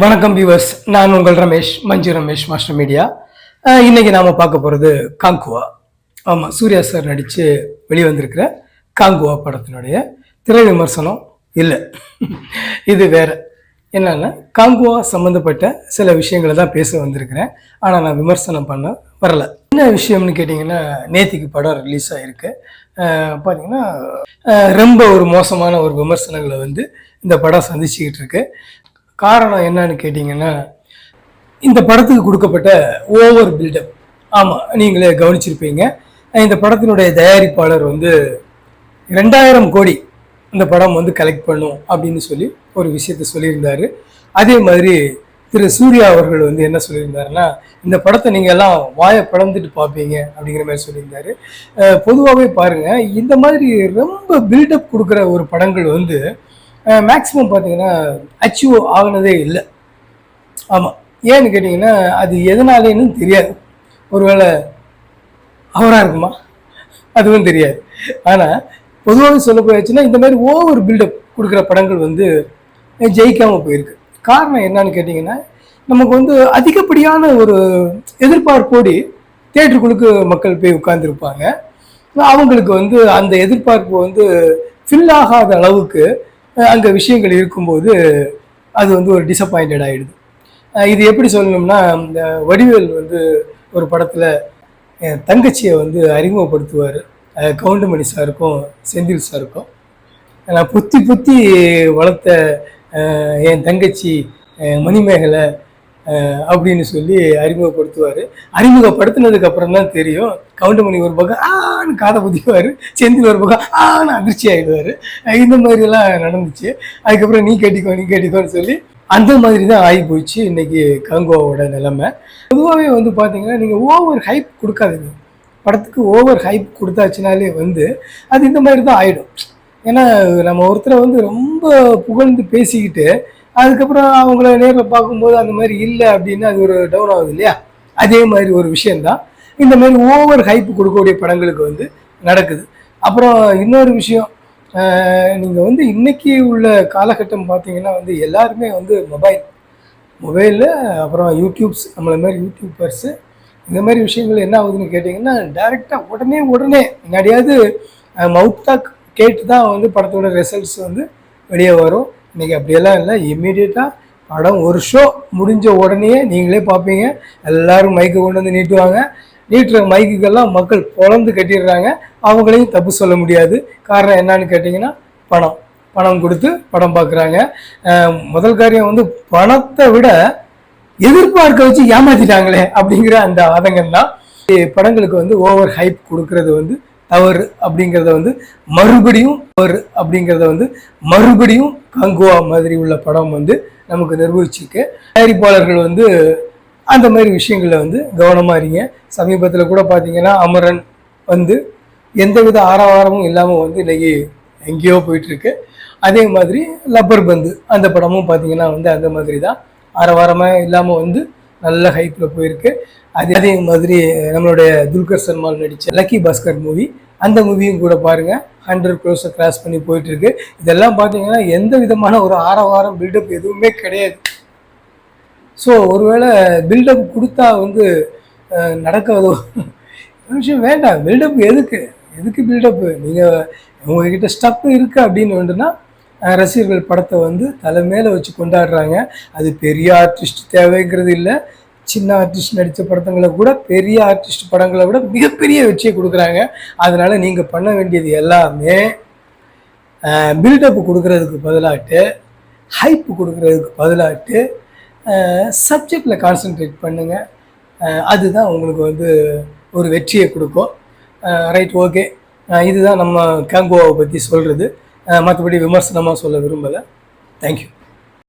வணக்கம் வியூவர்ஸ் நான் உங்கள் ரமேஷ் மஞ்சு ரமேஷ் மாஸ்டர் மீடியா இன்றைக்கி இன்னைக்கு நாம பார்க்க போகிறது காங்குவா. ஆமாம் சூர்யா சார் நடித்து வெளிவந்திருக்கிற காங்குவா படத்தினுடைய திரை விமர்சனம் இல்லை. இது வேற. என்னன்னா காங்குவா சம்மந்தப்பட்ட சில விஷயங்களை தான் பேச வந்திருக்கிறேன். ஆனால் நான் விமர்சனம் பண்ண வரல. என்ன விஷயம்னு கேட்டிங்கன்னா நேத்திக்கு படம் ரிலீஸ் ஆகிருக்கு பார்த்தீங்கன்னா ரொம்ப ஒரு மோசமான ஒரு விமர்சனங்களை வந்து இந்த படம் சந்திச்சுக்கிட்டு இருக்கு. காரணம் என்னன்னு கேட்டிங்கன்னா இந்த படத்துக்கு கொடுக்கப்பட்ட ஓவர் பில்டப். ஆமாம் நீங்களே கவனிச்சிருப்பீங்க. இந்த படத்தினுடைய தயாரிப்பாளர் வந்து ரெண்டாயிரம் கோடி இந்த படம் வந்து கலெக்ட் பண்ணும் அப்படின்னு சொல்லி ஒரு விஷயத்த சொல்லியிருந்தாரு. அதே மாதிரி திரு சூர்யா அவர்கள் வந்து என்ன சொல்லியிருந்தாருன்னா இந்த படத்தை நீங்கள் எல்லாம் வாயை பிளந்துட்டு பார்ப்பீங்க அப்படிங்கிற மாதிரி சொல்லியிருந்தாரு. பொதுவாகவே பாருங்கள் இந்த மாதிரி ரொம்ப பில்டப் கொடுக்குற ஒரு படங்கள் வந்து மேக்ஸிமம் பார்த்தீங்கன்னா அச்சீவ் ஆகினதே இல்லை. ஆமாம் ஏன்னு கேட்டிங்கன்னா அது எதனாலேன்னு தெரியாது. ஒருவேளை அவராக இருக்குமா? அதுவும் தெரியாது. ஆனால் பொதுவாக சொல்ல போயாச்சுன்னா இந்த மாதிரி ஓவர் பில்டப் கொடுக்குற படங்கள் வந்து ஜெயிக்காமல் போயிருக்கு. காரணம் என்னன்னு கேட்டிங்கன்னா நமக்கு வந்து அதிகப்படியான ஒரு எதிர்பார்ப்போடு தேட்டருக்குழுக்கு மக்கள் போய் உட்கார்ந்துருப்பாங்க. அவங்களுக்கு வந்து அந்த எதிர்பார்ப்பு வந்து ஃபில் ஆகாத அளவுக்கு அங்கே விஷயங்கள் இருக்கும்போது அது வந்து ஒரு டிசப்பாயிண்டட் ஆகிடுது இது எப்படி சொல்லணும்னா இந்த வடிவேல் வந்து ஒரு படத்தில் என் தங்கச்சியை வந்து அறிமுகப்படுத்துவார். கவுண்டமணி சாருக்கும் செந்தில் சாருக்கும். நான் புத்தி புத்தி வளர்த்த என் தங்கச்சி மணிமேகலை அப்படின்னு சொல்லி அறிமுகப்படுத்துவார். அறிமுகப்படுத்தினதுக்கு அப்புறம் தான் தெரியும் கவுண்டமணி ஒரு பக்கம் ஆன்னு காதை புதிவார் செந்தில் ஒரு பக்கம் ஆன்னு அதிர்ச்சி ஆகிடுவார் இந்த மாதிரியெல்லாம் நடந்துச்சு. அதுக்கப்புறம் நீ கேட்டிக்கோ நீ கேட்டிக்கோன்னு சொல்லி அந்த மாதிரி தான் ஆகி போயிடுச்சு இன்னைக்கு கங்கோவோட நிலைமை. பொதுவாகவே வந்து பார்த்தீங்கன்னா நீங்கள் ஓவர் ஹைப் கொடுக்காதீங்க. படத்துக்கு ஓவர் ஹைப் கொடுத்தாச்சுனாலே வந்து அது இந்த மாதிரி தான் ஆகிடும் ஏன்னா நம்ம ஒருத்தரை வந்து ரொம்ப புகழ்ந்து பேசிக்கிட்டு அதுக்கப்புறம் அவங்கள நேரில் பார்க்கும்போது அந்த மாதிரி இல்லை அப்படின்னு அது ஒரு டவுன் ஆகுது இல்லையா? அதே மாதிரி ஒரு விஷயந்தான் இந்த மாதிரி ஓவர் ஹைப் கொடுக்கக்கூடிய படங்களுக்கு வந்து நடக்குது. அப்புறம் இன்னொரு விஷயம் நீங்கள் வந்து இன்னைக்கு உள்ள காலகட்டம் பார்த்தீங்கன்னா வந்து எல்லாருமே வந்து மொபைல் மொபைலில் அப்புறம் யூடியூப்ஸ் நம்மள மாதிரி யூடியூபர்ஸு இந்த மாதிரி விஷயங்கள் என்ன ஆகுதுன்னு கேட்டிங்கன்னா டேரெக்டாக உடனே உடனே முன்னாடியாவது மவுத் டாக் கேட்டு தான் வந்து படத்தோட ரிசல்ட்ஸ் வந்து வெளியே வரும். இன்றைக்கி அப்படியெல்லாம் இல்லை. இம்மீடியட்டாக படம் ஒரு ஷோ முடிஞ்ச உடனே நீங்களே பார்ப்பீங்க. எல்லோரும் மைக்கை கொண்டு வந்து நீட்டுவாங்க. நீட்டுற மைக்குக்கெல்லாம் மக்கள் பொழந்து கட்டிடுறாங்க. அவங்களையும் தப்பு சொல்ல முடியாது. காரணம் என்னன்னு கேட்டிங்கன்னா பணம். பணம் கொடுத்து படம் பார்க்குறாங்க. முதல் காரியம் வந்து பணத்தை விட எதிர்பார்க்க வச்சு ஏமாத்திட்டாங்களே அப்படிங்கிற அந்த ஆதங்கம் தான். படங்களுக்கு வந்து ஓவர் ஹைப் கொடுக்கறது வந்து தவறு அப்படிங்கிறத வந்து மறுபடியும் தவறு அப்படிங்கிறத வந்து மறுபடியும் கங்குவா மாதிரி உள்ள படம் வந்து நமக்கு நிர்வகிச்சிருக்கு தயாரிப்பாளர்கள் வந்து அந்த மாதிரி விஷயங்களில் வந்து கவனமாக இருங்க. சமீபத்தில் கூட பார்த்தீங்கன்னா அமரன் வந்து எந்தவித ஆரவாரமும் இல்லாமல் வந்து இன்னைக்கு எங்கேயோ போயிட்டுருக்கு. அதே மாதிரி லப்பர் பந்து அந்த படமும் பார்த்தீங்கன்னா வந்து அந்த மாதிரி தான் ஆரவாரமாக இல்லாமல் வந்து நல்ல ஹைப்பில் போயிருக்கு. அதே அதே மாதிரி நம்மளுடைய துல்கர் சல்மான் நடித்த லக்கி பாஸ்கர் மூவி அந்த மூவியும் கூட பாருங்கள் ஹண்ட்ரட் க்ரோஸை கிராஸ் பண்ணி போயிட்டுருக்கு. இதெல்லாம் பார்த்தீங்கன்னா எந்த விதமான ஒரு ஆரவாரம் பில்டப் எதுவுமே கிடையாது. ஸோ ஒருவேளை பில்டப் கொடுத்தா வந்து நடக்காதோ? ஒரு விஷயம் வேண்டாம். பில்டப் எதுக்கு? எதுக்கு பில்டப்பு நீங்கள் உங்ககிட்ட ஸ்டப் இருக்குது அப்படின்னு வேண்டுன்னா ரசிகர்கள் படத்தை வந்து தலை மேலே வச்சு கொண்டாடுறாங்க. அது பெரிய ஆர்டிஸ்ட் தேவைங்கிறது இல்லை. சின்ன ஆர்டிஸ்ட் நடித்த படத்தங்களை கூட பெரிய ஆர்டிஸ்ட் படங்களை விட மிகப்பெரிய வெற்றியை கொடுக்குறாங்க. அதனால நீங்கள் பண்ண வேண்டியது எல்லாமே பில்டப் கொடுக்கறதுக்கு பதிலாட்டு ஹைப் கொடுக்கறதுக்கு பதிலாட்டு சப்ஜெக்டில் கான்சென்ட்ரேட் பண்ணுங்கள் அதுதான் உங்களுக்கு வந்து ஒரு வெற்றியை கொடுக்கும். ரைட் ஓகே இதுதான் நம்ம கேங்கோவை பற்றி சொல்கிறது மற்றபடி விமர்சனமாக சொல்ல விரும்பலை. தேங்க்யூ